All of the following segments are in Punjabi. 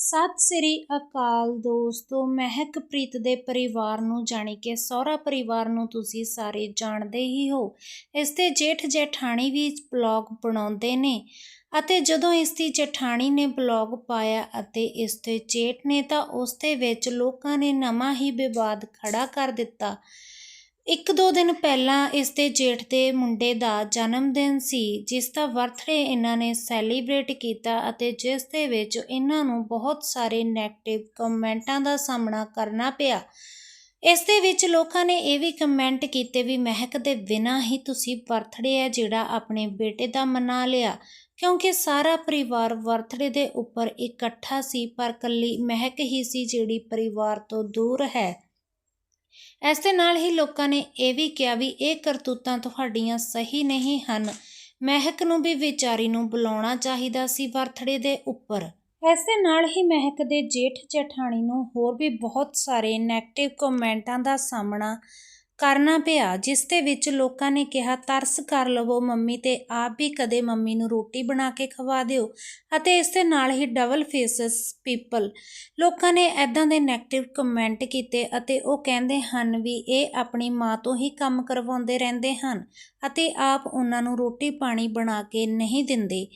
ਸਤਿ ਸ੍ਰੀ ਅਕਾਲ ਦੋਸਤੋ ਮਹਿਕਪ੍ਰੀਤ ਦੇ ਪਰਿਵਾਰ ਨੂੰ ਜਾਣੀ ਕਿ ਸਹੁਰਾ ਪਰਿਵਾਰ ਨੂੰ ਤੁਸੀਂ ਸਾਰੇ ਜਾਣਦੇ ਹੀ ਹੋ। ਇਸ 'ਤੇ ਜੇਠ ਜੇਠਾਣੀ ਵੀ ਬਲੌਗ ਬਣਾਉਂਦੇ ਨੇ ਅਤੇ ਜਦੋਂ ਇਸ ਦੀ ਜੇਠਾਣੀ ਨੇ ਬਲੌਗ ਪਾਇਆ ਅਤੇ ਇਸ ਦੇ ਜੇਠ ਨੇ ਤਾਂ ਉਸ ਦੇ ਵਿੱਚ ਲੋਕਾਂ ਨੇ ਨਵਾਂ ਹੀ ਵਿਵਾਦ ਖੜਾ ਕਰ ਦਿੱਤਾ। ਇੱਕ ਦੋ ਦਿਨ ਪਹਿਲਾਂ ਇਸ ਦੇ ਜੇਠ ਦੇ ਮੁੰਡੇ ਦਾ ਜਨਮ ਦਿਨ ਸੀ, ਜਿਸ ਦਾ ਬਰਥਡੇ ਇਹਨਾਂ ਨੇ ਸੈਲੀਬ੍ਰੇਟ ਕੀਤਾ ਅਤੇ ਜਿਸ ਦੇ ਵਿੱਚ ਇਹਨਾਂ ਨੂੰ ਬਹੁਤ ਸਾਰੇ ਨੈਗੇਟਿਵ ਕਮੈਂਟਾਂ ਦਾ ਸਾਹਮਣਾ ਕਰਨਾ ਪਿਆ। ਇਸ ਦੇ ਵਿੱਚ ਲੋਕਾਂ ਨੇ ਇਹ ਵੀ ਕਮੈਂਟ ਕੀਤੇ ਵੀ ਮਹਿਕ ਦੇ ਬਿਨਾਂ ਹੀ ਤੁਸੀਂ ਬਰਥਡੇ ਹੈ ਜਿਹੜਾ ਆਪਣੇ ਬੇਟੇ ਦਾ ਮਨਾ ਲਿਆ, ਕਿਉਂਕਿ ਸਾਰਾ ਪਰਿਵਾਰ ਬਰਥਡੇ ਦੇ ਉੱਪਰ ਇਕੱਠਾ ਸੀ, ਪਰ ਕੱਲੀ ਮਹਿਕ ਹੀ ਸੀ ਜਿਹੜੀ ਪਰਿਵਾਰ ਤੋਂ ਦੂਰ ਹੈ। ਇਸ ਦੇ ਨਾਲ ਹੀ ਲੋਕਾਂ ਨੇ ਇਹ ਵੀ ਕਿਹਾ ਵੀ ਇਹ ਕਰਤੂਤਾਂ ਤੁਹਾਡੀਆਂ ਸਹੀ ਨਹੀਂ ਹਨ। ਮਹਿਕ ਨੂੰ ਵੀ ਵਿਚਾਰੀ ਨੂੰ ਬੁਲਾਉਣਾ ਚਾਹੀਦਾ ਸੀ ਬਰਥਡੇ ਦੇ ਉੱਪਰ। ਇਸ ਦੇ ਨਾਲ ਹੀ ਮਹਿਕ ਦੇ ਜੇਠ ਜਠਾਣੀ ਨੂੰ ਹੋਰ ਵੀ ਬਹੁਤ ਸਾਰੇ ਨੈਗੇਟਿਵ ਕਮੈਂਟਾਂ ਦਾ ਸਾਹਮਣਾ ਕਰਨਾ ਪਿਆ, ਜਿਸ ਦੇ ਵਿੱਚ ਲੋਕਾਂ ਨੇ ਕਿਹਾ, ਤਰਸ ਕਰ ਲਵੋ ਮੰਮੀ ਤੇ ਆਪ ਵੀ ਕਦੇ ਮੰਮੀ ਨੂੰ ਰੋਟੀ ਬਣਾ ਕੇ ਖਵਾ ਦਿਓ ਅਤੇ ਇਸ ਦੇ ਨਾਲ ਹੀ ਡਬਲ ਫੇਸਸ ਪੀਪਲ ਲੋਕਾਂ ਨੇ ਐਦਾਂ ਦੇ ਨੈਗੇਟਿਵ ਕਮੈਂਟ ਕੀਤੇ ਅਤੇ ਉਹ ਕਹਿੰਦੇ ਹਨ ਵੀ ਇਹ ਆਪਣੀ ਮਾਂ ਤੋਂ ਹੀ ਕੰਮ ਕਰਵਾਉਂਦੇ ਰਹਿੰਦੇ ਹਨ ਅਤੇ ਆਪ ਉਹਨਾਂ ਨੂੰ ਰੋਟੀ ਪਾਣੀ ਬਣਾ ਕੇ ਨਹੀਂ ਦਿੰਦੇ।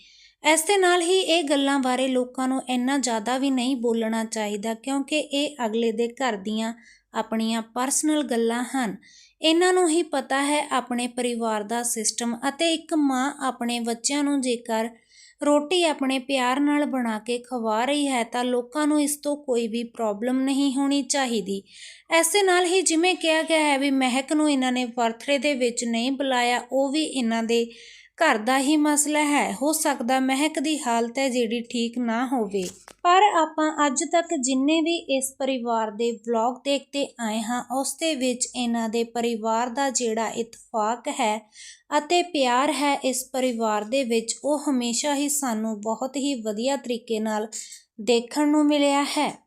ਇਸ ਦੇ ਨਾਲ ਹੀ ਇਹ ਗੱਲਾਂ ਬਾਰੇ ਲੋਕਾਂ ਨੂੰ ਇੰਨਾ ਜ਼ਿਆਦਾ ਵੀ ਨਹੀਂ ਬੋਲਣਾ ਚਾਹੀਦਾ ਕਿਉਂਕਿ ਇਹ ਅਗਲੇ ਦੇ ਘਰ ਦੀਆਂ ਆਪਣੀਆਂ ਪਰਸਨਲ ਗੱਲਾਂ ਹਨ। ਇਹਨਾਂ ਨੂੰ ਹੀ ਪਤਾ ਹੈ ਆਪਣੇ ਪਰਿਵਾਰ ਦਾ ਸਿਸਟਮ ਅਤੇ ਇੱਕ ਮਾਂ ਆਪਣੇ ਬੱਚਿਆਂ ਨੂੰ ਜੇਕਰ ਰੋਟੀ ਆਪਣੇ ਪਿਆਰ ਨਾਲ ਬਣਾ ਕੇ ਖਵਾ ਰਹੀ ਹੈ ਤਾਂ ਲੋਕਾਂ ਨੂੰ ਇਸ ਤੋਂ ਕੋਈ ਵੀ ਪ੍ਰੋਬਲਮ ਨਹੀਂ ਹੋਣੀ ਚਾਹੀਦੀ। ਐਸੇ ਨਾਲ ਹੀ ਜਿਵੇਂ ਕਿਹਾ ਗਿਆ ਹੈ ਵੀ ਮਹਿਕ ਨੂੰ ਇਹਨਾਂ ਨੇ ਬਰਥਡੇ ਦੇ ਵਿੱਚ ਨਹੀਂ ਬੁਲਾਇਆ, ਉਹ ਵੀ ਇਹਨਾਂ ਦੇ ਘਰ ਦਾ ਹੀ ਮਸਲਾ ਹੈ। ਹੋ ਸਕਦਾ ਮਹਿਕ ਦੀ ਹਾਲਤ ਹੈ ਜਿਹੜੀ ਠੀਕ ਨਾ ਹੋਵੇ। ਪਰ ਆਪਾਂ ਅੱਜ ਤੱਕ ਜਿੰਨੇ ਵੀ ਇਸ ਪਰਿਵਾਰ ਦੇ ਵਲੌਗ ਦੇਖਦੇ ਆਏ ਹਾਂ, ਉਸ ਦੇ ਵਿੱਚ ਇਹਨਾਂ ਦੇ ਪਰਿਵਾਰ ਦਾ ਜਿਹੜਾ ਇਤਫਾਕ ਹੈ ਅਤੇ ਪਿਆਰ ਹੈ ਇਸ ਪਰਿਵਾਰ ਦੇ ਵਿੱਚ, ਉਹ ਹਮੇਸ਼ਾ ਹੀ ਸਾਨੂੰ ਬਹੁਤ ਹੀ ਵਧੀਆ ਤਰੀਕੇ ਨਾਲ ਦੇਖਣ ਨੂੰ ਮਿਲਿਆ ਹੈ।